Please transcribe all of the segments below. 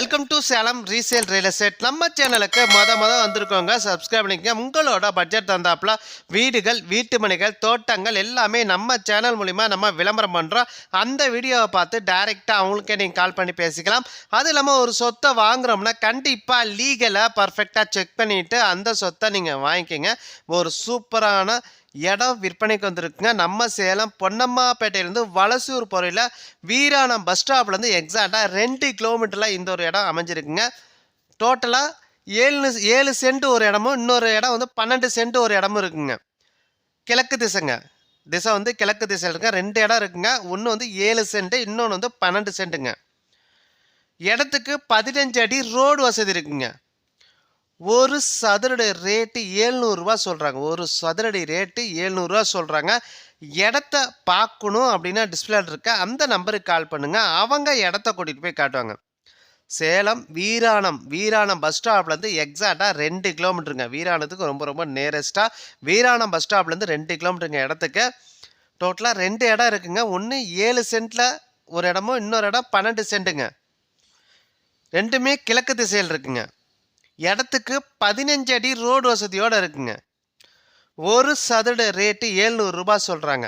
Welcome to Salem resale real estate நம்ம சேனலுக்கு மொத மொதல் வந்திருக்கோங்க சப்ஸ்கிரைப் பண்ணிக்கங்க. உங்களோட பட்ஜெட் தந்தாப்புல வீடுகள் வீட்டு மனைகள் தோட்டங்கள் எல்லாமே நம்ம சேனல் மூலிமா நம்ம விளம்பரம் பண்ணுறோம் அந்த வீடியோவை பார்த்து டைரெக்டாக அவங்களுக்கே நீங்கள் கால் பண்ணி பேசிக்கலாம். அது இல்லாமல் ஒரு சொத்தை வாங்குறோம்னா கண்டிப்பாக லீகலாக பர்ஃபெக்டாக செக் பண்ணிவிட்டு அந்த சொத்தை நீங்கள் வாங்கிக்கோங்க. ஒரு சூப்பரான இடம் விற்பனைக்கு வந்திருக்குங்க. நம்ம சேலம் பொன்னம்மாப்பேட்டையிலேருந்து வலசூர் போறையில் வீராணம் பஸ் ஸ்டாப்லேருந்து எக்ஸாக்டாக ரெண்டு கிலோமீட்டரில் இந்த ஒரு இடம் அமைஞ்சிருக்குங்க. டோட்டலாக ஏழு ஏழு சென்ட் ஒரு இடமும் இன்னொரு இடம் வந்து பன்னெண்டு சென்ட் ஒரு இடமும் இருக்குங்க. கிழக்கு திசைங்க. திசை வந்து கிழக்கு திசையில் இருக்குங்க. ரெண்டு இடம் இருக்குங்க. ஒன்று வந்து ஏழு சென்ட் இன்னொன்று வந்து பன்னெண்டு சென்ட்டுங்க இடத்துக்கு பதினஞ்சு அடி ரோடு வசதி இருக்குங்க. ஒரு சதுரடி ரேட்டு ஏழ்நூறுரூவா சொல்கிறாங்க ஒரு சதுரடி ரேட்டு ஏழ்நூறுரூவா சொல்கிறாங்க இடத்த பார்க்கணும் அப்படின்னா டிஸ்பிளேட் இருக்க அந்த நம்பருக்கு கால் பண்ணுங்கள் அவங்க இடத்த கூட்டிகிட்டு போய் காட்டுவாங்க. சேலம் வீராணம். வீராணம் பஸ் ஸ்டாப்லேருந்து எக்ஸாக்டாக ரெண்டு கிலோமீட்டருங்க வீராணத்துக்கு ரொம்ப ரொம்ப நேரஸ்ட்டாக வீராணம் பஸ் ஸ்டாப்லேருந்து ரெண்டு கிலோமீட்டருங்க இடத்துக்கு. டோட்டலாக ரெண்டு இடம் இருக்குங்க. ஒன்று ஏழு சென்ட்டில் ஒரு இடமும் இன்னொரு இடம் பன்னெண்டு சென்ட்டுங்க ரெண்டுமே கிழக்கு திசையில் இருக்குங்க. இடத்துக்கு பதினஞ்சு அடி ரோடு வசதியோடு இருக்குங்க. ஒரு சதுர ரேட்டு ஏழ்நூறுரூபா சொல்கிறாங்க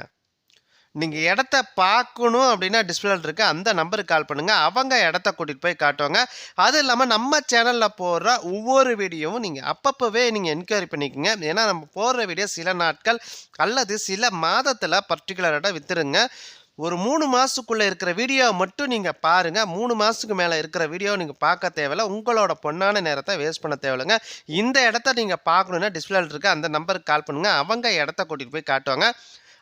நீங்கள் இடத்த பார்க்கணும் அப்படின்னா டிஸ்பிளே இருக்குது அந்த நம்பருக்கு கால் பண்ணுங்கள் அவங்க இடத்த கூட்டிகிட்டு போய் காட்டுவாங்க. அது இல்லாமல் நம்ம சேனலில் போடுற ஒவ்வொரு வீடியோவும் நீங்கள் அப்பப்போவே நீங்கள் என்கொயரி பண்ணிக்கோங்க. ஏன்னா நம்ம போடுற வீடியோ சில நாட்கள் அல்லது சில மாதத்தில் பர்டிகுலராக விற்றுருங்க ஒரு மூணு மாதத்துக்குள்ளே இருக்கிற வீடியோவை மட்டும் நீங்கள் பாருங்கள் மூணு மாதத்துக்கு மேலே இருக்கிற வீடியோவை நீங்கள் பார்க்க தேவையில்ல. உங்களோட பொண்ணான நேரத்தை வேஸ்ட் பண்ண தேவையில்லைங்க. இந்த இடத்த நீங்கள் பார்க்கணுன்னா டிஸ்பிளேல இருக்க அந்த நம்பருக்கு கால் பண்ணுங்கள் அவங்க இடத்த கூட்டிகிட்டு போய் காட்டுவாங்க.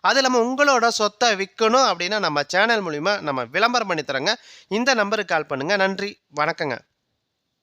அது இல்லாமல் உங்களோட சொத்தை விற்கணும் அப்படின்னா நம்ம சேனல் மூலிமா நம்ம விளம்பரம் பண்ணி தரோங்க. இந்த நம்பருக்கு கால் பண்ணுங்கள் நன்றி. வணக்கங்க.